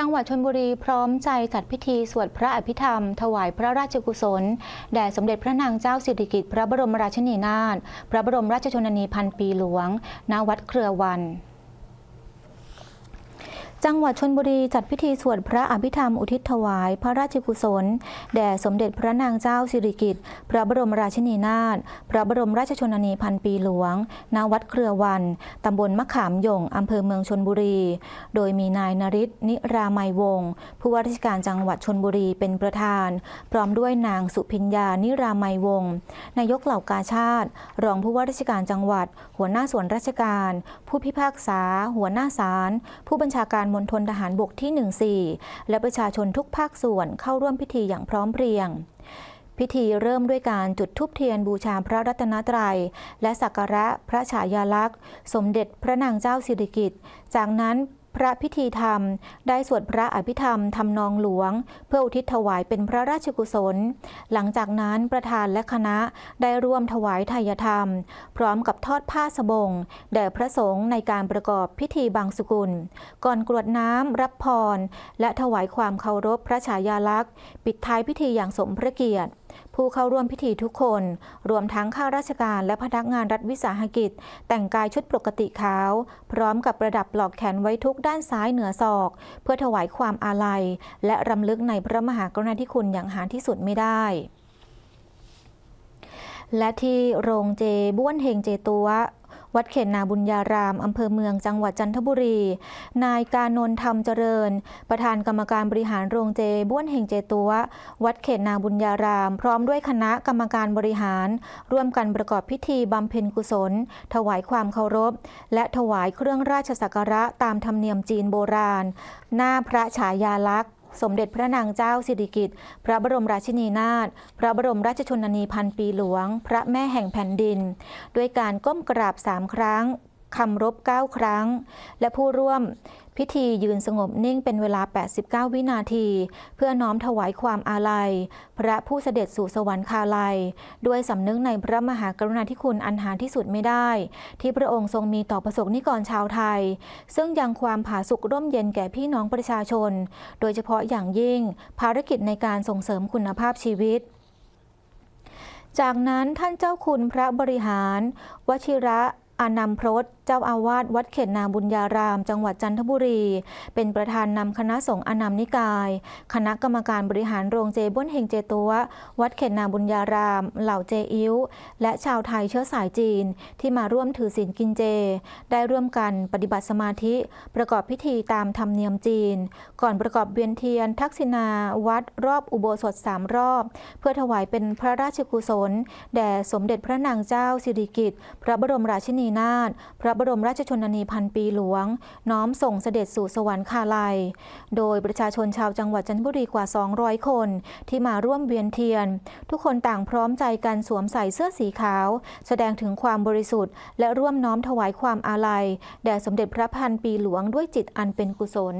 จังหวัดชนบุรีพร้อมใจจัดพิธีสวดพระอภิธรรม ถวายพระราชกุศล แด่สมเด็จพระนางเจ้าสิริกิติ์พระบรมราชินีนาถพระบรมราชชนนีพันปีหลวง ณวัดเครือวัน จังหวัดชนบุรีจัดพิธีสวดพระอภิธรรมอุทิศถวาย พระราชกุศล แด่สมเด็จพระนางเจ้าสิริกิติ์พระบรมราชินีนาถพระบรมราชชนนีพันปีหลวงณวัดเครือวัน ตำบลมะขามหยงอำเภอเมืองชนบุรี โดยมีนายนริศนิรามัยวงศ์ผู้ว่าราชการจังหวัดชนบุรีเป็นประธาน พร้อมด้วยนางสุพิญญานิรามัยวงศ์นายกเหล่ากาชาติ รองผู้ว่าราชการจังหวัด หัวหน้าส่วนราชการ ผู้พิพากษา หัวหน้าศาลผู้บัญชาการณฑลทหารบกที่ 14 และประชาชนทุกภาคส่วนเข้าร่วมพิธีอย่างพร้อมเพรียงพิธีเริ่มด้วยการจุดธูปเทียนบูชาพระรัตนตรัย และสักการะพระฉายาลักษณ์ สมเด็จพระนางเจ้าสิริกิติ์ จากนั้น พระพิธีธรรม ได้สวดพระอภิธรรมทำนองหลวง เพื่ออุทิศถวายเป็นพระราชกุศล หลังจากนั้นประธานและคณะได้ร่วมถวายทายธรรม พร้อมกับทอดผ้าสบง แด่พระสงฆ์ในการประกอบพิธีบางสกุล ก่อนกรวดน้ำรับพร และถวายความเคารพพระฉายาลักษณ์ ปิดท้ายพิธีอย่างสมพระเกียรติ ผู้เข้าร่วมพิธีทุกคน รวมทั้งข้าราชการและพนักงานรัฐวิสาหกิจ แต่งกายชุดปกติขาว พร้อมกับประดับปลอกแขนไว้ทุกด้านซ้ายเหนือศอก เพื่อถวายความอาลัย และรำลึกในพระมหากรุณาธิคุณอย่างหาที่สุดไม่ได้และที่โรงเจบ้วนเฮงเจตัว วัดเขตนาบุญญาราม อำเภอเมืองจังหวัดจันทบุรี นายกานนท์ธรรมเจริญ ประธานกรรมการบริหารโรงเจบ้วนเฮงเจตัว วัดเขตนาบุญญาราม พร้อมด้วยคณะกรรมการบริหาร ร่วมกันประกอบพิธีบำเพ็ญกุศล ถวายความเคารพ และถวายเครื่องราชสักการะตามธรรมเนียมจีนโบราณ หน้าพระฉายาลักษณ์ สมเด็จพระนางเจ้าสิริกิติ์พระบรมราชินีนาถพระบรมราชชนนีพันปีหลวง พระแม่แห่งแผ่นดิน ด้วยการก้มกราบสามครั้ง คำรบ 9 ครั้ง และผู้ร่วมพิธียืนสงบนิ่งเป็นเวลา 89 วินาที เพื่อน้อมถวายความอาลัย พระผู้เสด็จสู่สวรรคาลัย ด้วยสำนึกในพระมหากรุณาธิคุณอันหาที่สุดไม่ได้ ที่พระองค์ทรงมีต่อประสบนิกรชาวไทย ซึ่งยังความผาสุกร่มเย็นแก่พี่น้องประชาชน โดยเฉพาะอย่างยิ่ง ภารกิจในการส่งเสริมคุณภาพชีวิตจากนั้นท่านเจ้าคุณพระบริหาร วชิระ อานัมพรตเจ้าอาวาสวัดเขตนาบุญญาราม จังหวัดจันทบุรี เป็นประธานนำคณะสงฆ์อานัมนิกาย คณะกรรมการบริหารโรงเจบ้นเฮงเจตัววัดเขตนาบุญญาราม เหล่าเจอิ้ว และชาวไทยเชื้อสายจีน ที่มาร่วมถือศีลกินเจ ได้ร่วมกันปฏิบัติสมาธิ ประกอบพิธีตามธรรมเนียมจีน ก่อนประกอบเวียนเทียน ทักษิณาวัดรอบอุโบสถสามรอบ เพื่อถวายเป็นพระราชกุศลแด่สมเด็จพระนางเจ้าสิริกิติ์พระบรมราชินีนาถพระบรมราชชนนีพันปีหลวง น้อมส่งเสด็จสู่สวรรคาลัย โดยประชาชนชาวจังหวัดจันทบุรีกว่า 200 คน ที่มาร่วมเวียนเทียน ทุกคนต่างพร้อมใจกันสวมใส่เสื้อสีขาว แสดงถึงความบริสุทธิ์ และร่วมน้อมถวายความอาลัย แด่สมเด็จพระพันปีหลวงด้วยจิตอันเป็นกุศล